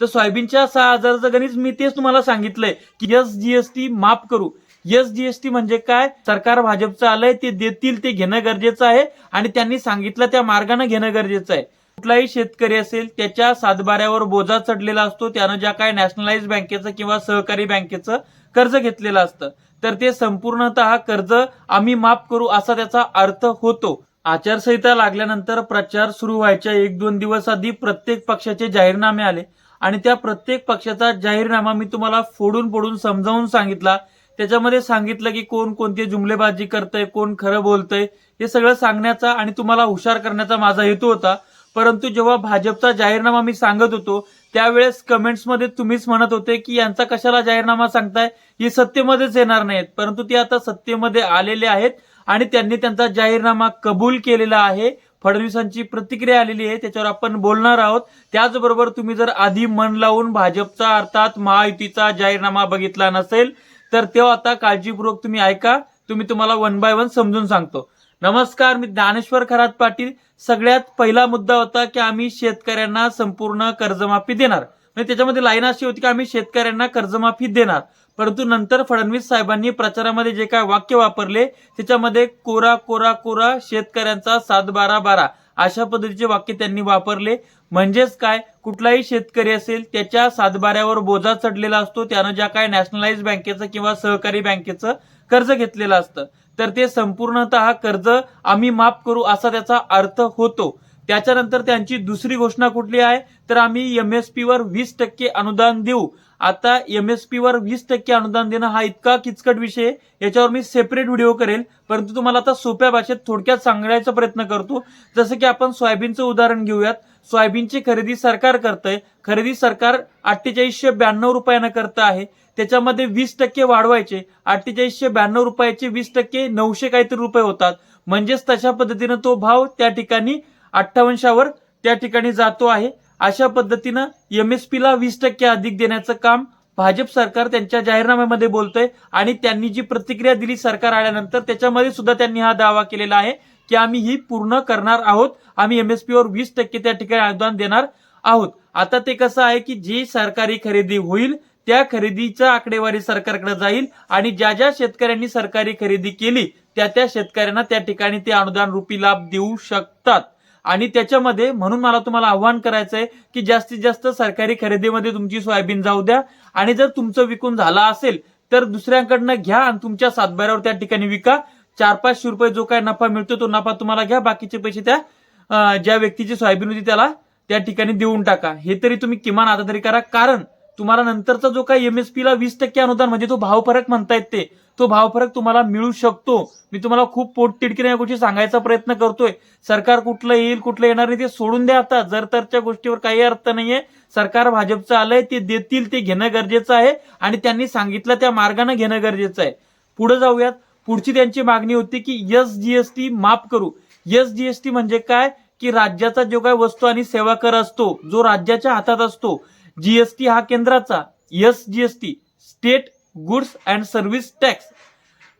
तर सोयाबीनच्या सहा हजाराचं गणित मी तेच तुम्हाला सांगितलंय की एस जीएसटी माफ करू. एस जीएसटी म्हणजे काय? सरकार भाजपचं आलंय ते देतील ते घेणं गरजेचं आहे आणि त्यांनी सांगितलं त्या मार्गाने घेणं गरजेचं आहे. कुठलाही शेतकरी असेल त्याच्या सातबाऱ्यावर बोजा चढलेला असतो त्यानं ज्या काय नॅशनलाइज बँकेचं किंवा सहकारी बँकेचं कर्ज घेतलेलं असतं तर ते संपूर्णतः कर्ज आम्ही माफ करू असा त्याचा अर्थ होतो. आचारसंहिता लागल्यानंतर प्रचार सुरू व्हायच्या एक दोन दिवस आधी प्रत्येक पक्षाचे जाहीरनामे आले. आणि त्या प्रत्येक पक्षाचा जाहीरनामा मी तुम्हाला फोडून फोडून समजावून सांगितला. त्याच्यामध्ये सांगितलं की कोण कोणती जुमलेबाजी करतंय कोण खरं बोलतंय हे सगळं सांगण्याचा आणि तुम्हाला हुशार करण्याचा माझा हेतू होता. परंतु जेव्हा भाजपचा जाहीरनामा मी सांगत होतो त्यावेळेस कमेंट्समध्ये तुम्हीच म्हणत होते की यांचा कशाला जाहीरनामा सांगताय? हे सत्तेमध्येच येणार नाहीत. परंतु ते आता सत्तेमध्ये आलेले आहेत आणि त्यांनी त्यांचा जाहीरनामा कबूल केलेला आहे. फडणवीसांची प्रतिक्रिया आलेली आहे त्याच्यावर आपण बोलणार आहोत. त्याचबरोबर तुम्ही जर आधी मन लावून भाजपचा अर्थात महायुतीचा जाहीरनामा बघितला नसेल तर तो आता काळजीपूर्वक तुम्ही ऐका. तुम्ही तुम्हाला वन बाय वन समजून सांगतो. नमस्कार मी ज्ञानेश्वर खरात पाटील. सगळ्यात पहिला मुद्दा होता की आम्ही शेतकऱ्यांना संपूर्ण कर्जमाफी देणार. म्हणजे त्याच्यामध्ये लाईन अशी होती की आम्ही शेतकऱ्यांना कर्जमाफी देणार. परंतु नंतर फडणवीस साहेबांनी प्रचारामध्ये जे काय वाक्य वापरले त्याच्यामध्ये कोरा कोरा कोरा शेतकऱ्यांचा सात बारा बारा अशा पद्धतीचे वाक्य त्यांनी वापरले. म्हणजेच काय? कुठलाही शेतकरी असेल त्याच्या सातबाऱ्यावर बोजा चढलेला असतो. त्यानं ज्या काय नॅशनलाइज बँकेचं किंवा सहकारी बँकेचं कर्ज घेतलेलं असतं. तर ते संपूर्णतः कर्ज आम्ही माफ करू असा त्याचा अर्थ होतो. त्याच्यानंतर त्यांची दुसरी घोषणा कुठली आहे? तर आम्ही एम एस पीवर वीस टक्के अनुदान देऊ. आता एम एस पीवर वीस टक्के अनुदान देणं हा इतका किचकट विषय आहे. याच्यावर मी सेपरेट व्हिडिओ करेल. परंतु तुम्हाला आता सोप्या भाषेत थोडक्यात सांगण्याचा प्रयत्न करतो. जसं की आपण सोयाबीनचं उदाहरण घेऊयात. सोयाबीनची खरेदी सरकार करतंय. खरेदी सरकार अठ्ठेचाळीसशे ब्याण्णव रुपयानं करतं आहे. त्याच्यामध्ये वीस टक्के वाढवायचे. अठ्ठेचाळीसशे ब्याण्णव रुपयाचे वीस टक्के नऊशे काहीतरी रुपये होतात. म्हणजेच तशा पद्धतीनं तो भाव त्या ठिकाणी अठ्ठावन्नशावर त्या ठिकाणी जातो आहे. अशा पद्धतीनं एम एस पीला वीस टक्के अधिक देण्याचं काम भाजप सरकार त्यांच्या जाहीरनाम्यामध्ये बोलतोय आणि त्यांनी जी प्रतिक्रिया दिली सरकार आल्यानंतर त्याच्यामध्ये सुद्धा त्यांनी हा दावा केलेला आहे की आम्ही ही पूर्ण करणार आहोत. आम्ही एम एस पीवर वीस टक्के त्या ठिकाणी अनुदान देणार आहोत. आता ते कसं आहे की जी सरकारी खरेदी होईल त्या खरेदीचा आकडेवारी सरकारकडे जाईल आणि ज्या ज्या शेतकऱ्यांनी सरकारी खरेदी केली त्या त्या शेतकऱ्यांना त्या ठिकाणी ते अनुदान रुपी लाभ देऊ शकतात. आणि त्याच्यामध्ये म्हणून मला तुम्हाला आव्हान करायचं आहे की जास्तीत जास्त सरकारी खरेदीमध्ये तुमची सोयाबीन जाऊ द्या. आणि जर तुमचं विकून झाला असेल तर दुसऱ्यांकडनं घ्या आणि तुमच्या सातबाऱ्यावर त्या ठिकाणी विका. चार पाचशे रुपये जो काय नफा मिळतो तो नफा तुम्हाला घ्या. बाकीचे पैसे त्या ज्या व्यक्तीची सोयाबीन होती त्याला त्या ठिकाणी देऊन टाका. हे तरी तुम्ही किमान आता तरी करा. कारण तुम्हाला नंतरचा जो काही एमएसपी ला वीस टक्के अनुदान म्हणजे तो भाव फरक म्हणतायत ते तो भाव फरक तुम्हाला मिळू शकतो. मी तुम्हाला खूप पोटतिडकीने या गोष्टी सांगायचा प्रयत्न करतोय. सरकार कुठलं येईल कुठलं येणार नाही ते सोडून द्या आता. जर तरच्या गोष्टीवर काही अर्थ नाहीये. सरकार भाजपचं आलंय ते देतील ते घेणं गरजेचं आहे. आणि त्यांनी सांगितलं त्या मार्गाने घेणं गरजेचं आहे. पुढे जाऊयात. पुढची त्यांची मागणी होती की एस जीएसटी माफ करू. एस जीएसटी म्हणजे काय? की राज्याचा जो काय वस्तू आणि सेवा कर असतो जो राज्याच्या हातात असतो जीएसटी हा केंद्राचा S GST state goods and service tax.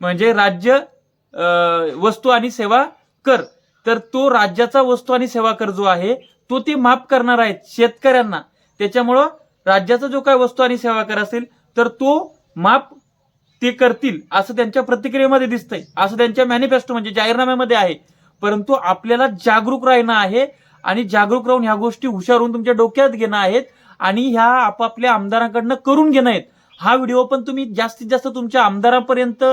म्हणजे राज्य वस्तू आणि सेवा कर. तर तो राज्याचा वस्तू आणि सेवा कर जो आहे तो ते माफ करणार आहेत शेतकऱ्यांना. त्याच्यामुळं राज्याचा जो काय वस्तू आणि सेवा कर असेल तर तो माफ ते करतील असं त्यांच्या प्रतिक्रियेमध्ये दिसतंय. असं त्यांच्या मॅनिफेस्टो म्हणजे जाहीरनाम्यामध्ये आहे. परंतु आपल्याला जागरूक राहणं आहे आणि जागरूक राहून ह्या गोष्टी हुशार होऊन तुमच्या डोक्यात घेणं आहेत. आणि ह्या आपापल्या आमदारांकडनं करून घेणं आहेत. हा व्हिडिओ पण तुम्ही जास्तीत जास्त तुमच्या आमदारांपर्यंत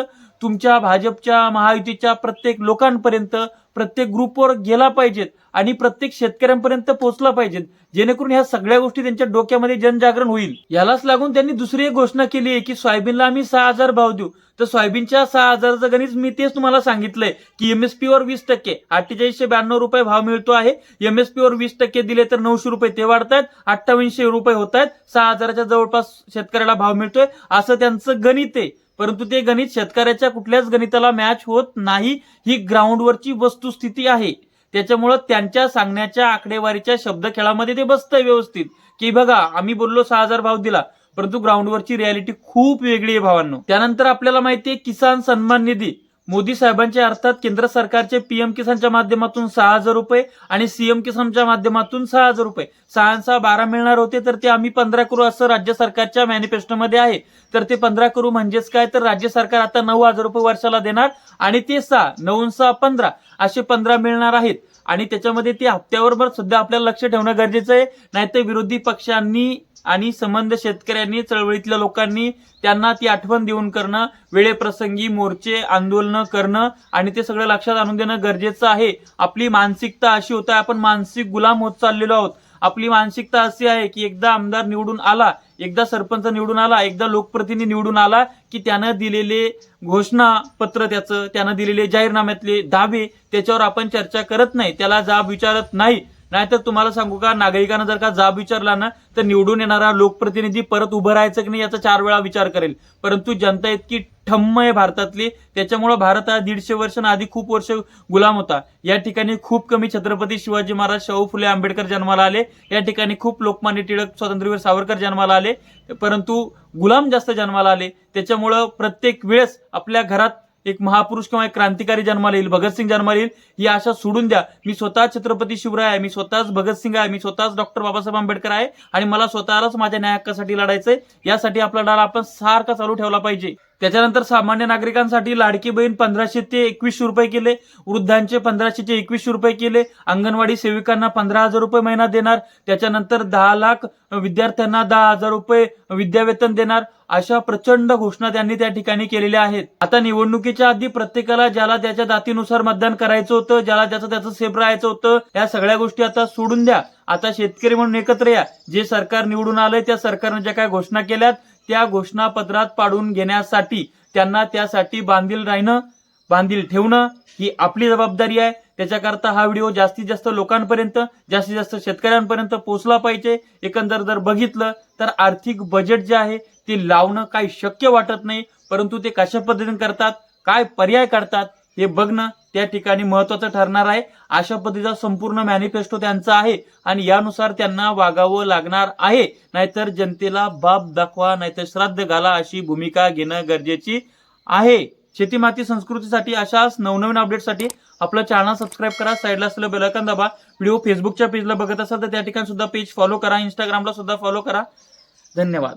तुमच्या भाजपच्या महायुतीच्या प्रत्येक लोकांपर्यंत प्रत्येक ग्रुपवर गेला पाहिजेत आणि प्रत्येक शेतकऱ्यांपर्यंत पोहोचला पाहिजेत. जेणेकरून ह्या सगळ्या गोष्टी त्यांच्या डोक्यामध्ये जनजागरण होईल. यालाच लागून त्यांनी दुसरी एक घोषणा केली आहे की सोयाबीनला आम्ही सहा हजार भाव देऊ. तर सोयाबीनच्या सहा हजाराचं गणित मी तेच तुम्हाला सांगितलंय की एमएसपी वर वीस टक्के अठ्ठेचाळीसशे ब्याण्णव रुपये भाव मिळतो आहे. एमएसपी वर वीस टक्के दिले तर नऊशे रुपये ते वाढतायत अठ्ठावीसशे रुपये होत आहेत सहा हजाराच्या जवळपास शेतकऱ्याला भाव मिळतोय. असं त्यांचं गणित आहे. परंतु ते गणित शेतकऱ्याच्या कुठल्याच गणिताला मॅच होत नाही ही ग्राउंडवरची वस्तुस्थिती आहे. त्याच्यामुळं त्यांच्या सांगण्याच्या आकडेवारीच्या शब्द खेळामध्ये ते बसतंय व्यवस्थित. की बघा आम्ही बोललो सहा हजार भाव दिला परंतु ग्राउंडवरची रियालिटी खूप वेगळी आहे भावांनो. त्यानंतर आपल्याला माहिती आहे किसान सन्मान निधी. मोदी साहेबांचे अर्थात केंद्र सरकारचे पीएम किसानच्या माध्यमातून सहा हजार रुपये आणि सीएम किसानच्या माध्यमातून सहा हजार रुपये. सहा सहा बारा मिळणार होते तर ते आम्ही पंधरा करू असं राज्य सरकारच्या मॅनिफेस्टोमध्ये आहे. तर ते पंधरा करू म्हणजेच काय? तर राज्य सरकार आता नऊ हजार रुपये वर्षाला देणार आणि ते सहा नऊ सहा पंधरा असे पंधरा मिळणार आहेत. आणि त्याच्यामध्ये ते हप्त्यावर सुद्धा आपल्याला लक्ष ठेवणं गरजेचं आहे. नाहीतर विरोधी पक्षांनी आणि संबंध शेतकऱ्यांनी चळवळीतल्या लोकांनी त्यांना ती आठवण देऊन करणं वेळेप्रसंगी मोर्चे आंदोलनं करणं आणि ते सगळं लक्षात आणून देणं गरजेचं आहे. आपली मानसिकता अशी होत आहे आपण मानसिक गुलाम होत चाललेलो आहोत. आपली मानसिकता अशी आहे की एकदा आमदार निवडून आला एकदा सरपंच निवडून आला एकदा लोकप्रतिनिधी निवडून आला की त्यानं दिलेले घोषणापत्र त्याचं त्यानं दिलेले जाहीरनाम्यातले दावे त्याच्यावर आपण चर्चा करत नाही त्याला जाब विचारत नाही. नाहीतर तुम्हाला सांगू का नागरिकांना जर का जाब विचारला ना तर निवडून येणारा लोकप्रतिनिधी परत उभं राहायचं की नाही याचा चार वेळा विचार करेल. परंतु जनता इतकी ठम्म आहे भारतातली त्याच्यामुळं भारत हा दीडशे वर्ष आधी खूप वर्ष गुलाम होता. या ठिकाणी खूप कमी छत्रपती शिवाजी महाराज शाहू फुले आंबेडकर जन्माला आले. या ठिकाणी खूप लोकमान्य टिळक स्वातंत्र्यवीर सावरकर जन्माला आले. परंतु गुलाम जास्त जन्माला आले. त्याच्यामुळं प्रत्येक वेळेस आपल्या घरात एक महापुरुष किंवा एक क्रांतिकारी जन्माला येईल भगतसिंग जन्माला येईल ही आशा सोडून द्या. मी स्वतः छत्रपती शिवराय आहे मी स्वतःच भगतसिंग आहे मी स्वतःच डॉक्टर बाबासाहेब आंबेडकर आहे आणि मला स्वतःलाच माझ्या न्याय हक्कासाठी लढायचंय. यासाठी आपला लढा आपण सारखा चालू ठेवला पाहिजे. त्याच्यानंतर सामान्य नागरिकांसाठी लाडकी बहीण पंधराशे ते एकवीसशे रुपये केले वृद्धांचे पंधराशे ते एकवीसशे रुपये केले अंगणवाडी सेविकांना पंधरा हजार रुपये महिना देणार त्याच्यानंतर दहा लाख विद्यार्थ्यांना दहा हजार रुपये विद्यावेतन देणार अशा प्रचंड घोषणा त्यांनी त्या ठिकाणी केलेल्या आहेत. आता निवडणुकीच्या आधी प्रत्येकाला ज्याला त्याच्या जातीनुसार मतदान करायचं होतं ज्याला ज्याचं त्याचं सेफ राहायचं होतं या सगळ्या गोष्टी आता सोडून द्या. आता शेतकरी म्हणून एकत्र या. जे सरकार निवडून आलंय त्या सरकारने ज्या काय घोषणा केल्यात त्या घोषणापत्रात पाडून घेण्यासाठी त्यांना त्यासाठी बांधील राहणं बांधील ठेवणं ही आपली जबाबदारी आहे. त्याच्याकरता हा व्हिडिओ जास्तीत जास्त लोकांपर्यंत जास्तीत जास्त शेतकऱ्यांपर्यंत पोहोचला पाहिजे. एकंदर जर बघितलं तर आर्थिक बजेट जे आहे ते लावणं काही शक्य वाटत नाही परंतु ते कशा पद्धतीने करतात काय पर्याय काढतात हे बघणं त्या ठिकाणी महत्वाचं ठरणार आहे. अशा पद्धतीचा संपूर्ण मॅनिफेस्टो त्यांचा आहे आणि यानुसार त्यांना वागावं लागणार आहे. नाहीतर जनतेला बाप दाखवा नाहीतर श्राद्ध घाला अशी भूमिका घेणं गरजेची आहे. शेती माती संस्कृतीसाठी अशाच नवनवीन अपडेटसाठी आपलं चॅनल सबस्क्राईब करा साईडला असलेलं बेलकन दाबा. व्हिडिओ फेसबुकच्या पेजला बघत असाल तर त्या ठिकाणी सुद्धा पेज फॉलो करा इंस्टाग्रामला सुद्धा फॉलो करा. धन्यवाद.